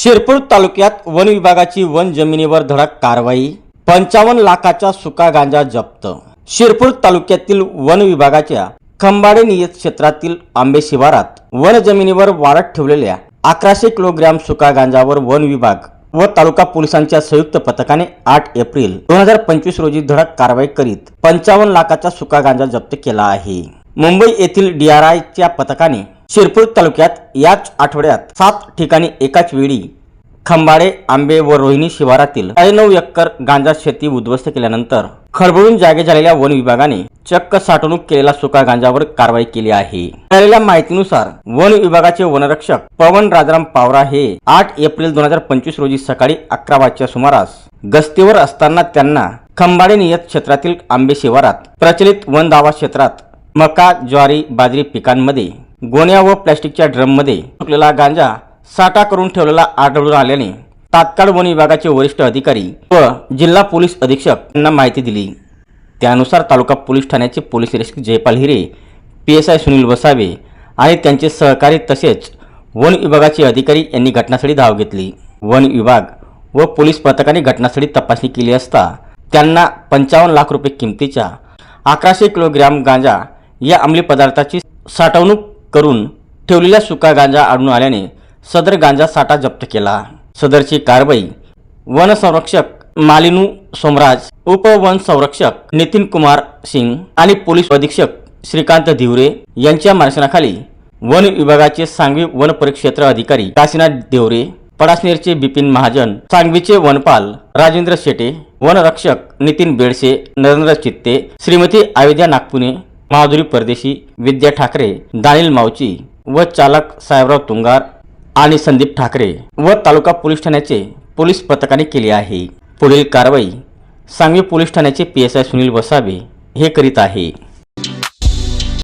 शिरपूर तालुक्यात वन विभागाची वन जमिनीवर धडक कारवाई पंचावन्न लाखाचा सुका गांजा जप्त. शिरपूर तालुक्यातील वन विभागाच्या खंबाडे नियत क्षेत्रातील आंबे शिवारात वन जमिनीवर वाढत ठेवलेल्या अकराशे किलोग्रॅम सुका गांजावर वन विभाग व तालुका पोलिसांच्या संयुक्त पथकाने आठ एप्रिल दोन हजार पंचवीस रोजी धडक कारवाई करीत पंचावन्न लाखाचा सुका गांजा जप्त केला आहे. मुंबई येथील डीआरआयच्या पथकाने शिरपूर तालुक्यात याच आठवड्यात सात ठिकाणी एकाच वेळी खंबाळे आंबे व रोहिणी शिवारातील साडेनऊ एकर गांजा शेती उद्ध्वस्त केल्यानंतर खळबळून जागे झालेल्या वन विभागाने चक्क साठवणूक केलेला सुका गांजावर कारवाई केली आहे. मिळालेल्या माहितीनुसार वन विभागाचे वनरक्षक पवन राजाराम पावरा हे आठ एप्रिल दोन हजार पंचवीस रोजी सकाळी अकरा वाजच्या सुमारास गस्तीवर असताना त्यांना खंबाळे नियत क्षेत्रातील आंबे शिवारात प्रचलित वन दावा क्षेत्रात मका ज्वारी बाजरी पिकांमध्ये गोण्या व प्लॅस्टिकच्या ड्रममध्ये सुकलेला गांजा साठा करून ठेवलेला आढळून आल्याने तात्काळ वन विभागाचे वरिष्ठ अधिकारी व जिल्हा पोलीस अधीक्षक यांना माहिती दिली. त्यानुसार तालुका पोलीस ठाण्याचे पोलीस निरीक्षक Jaypal Hire P S I Sunil Vasave आणि त्यांचे सहकारी तसेच वन विभागाचे अधिकारी यांनी घटनास्थळी धाव घेतली. वन विभाग व पोलीस पथकाने घटनास्थळी तपासणी केली असता त्यांना पंचावन्न लाख रुपये किमतीच्या अकराशे किलोग्रॅम गांजा या अंमली पदार्थाची साठवणूक करून ठेवलेल्या सुका गांजा आढळून आल्याने सदर गांजा साठा जप्त केला. सदरची कारवाई वन संरक्षक मालिनू सोमराज उपवन संरक्षक नितीन कुमार सिंग आणि पोलीस अधीक्षक श्रीकांत धिवरे यांच्या मार्गदर्शनाखाली वन विभागाचे सांगवी वन परिक्षेत्र अधिकारी काशीनाथ देवरे पडासनेरचे बिपिन महाजन सांगवीचे वनपाल राजेंद्र शेटे वनरक्षक नितीन बेडसे नरेंद्र चित्ते श्रीमती आवेद्या नागपुणे माधुरी परदेशी विद्या ठाकरे दानिल मावची व चालक साहेबराव तुंगार आणि संदीप ठाकरे व तालुका पोलीस ठाण्याचे पोलीस पथकाने केली आहे. पुढील कारवाई सांगवी पोलीस ठाण्याचे P S I Sunil Vasave हे करीत आहे.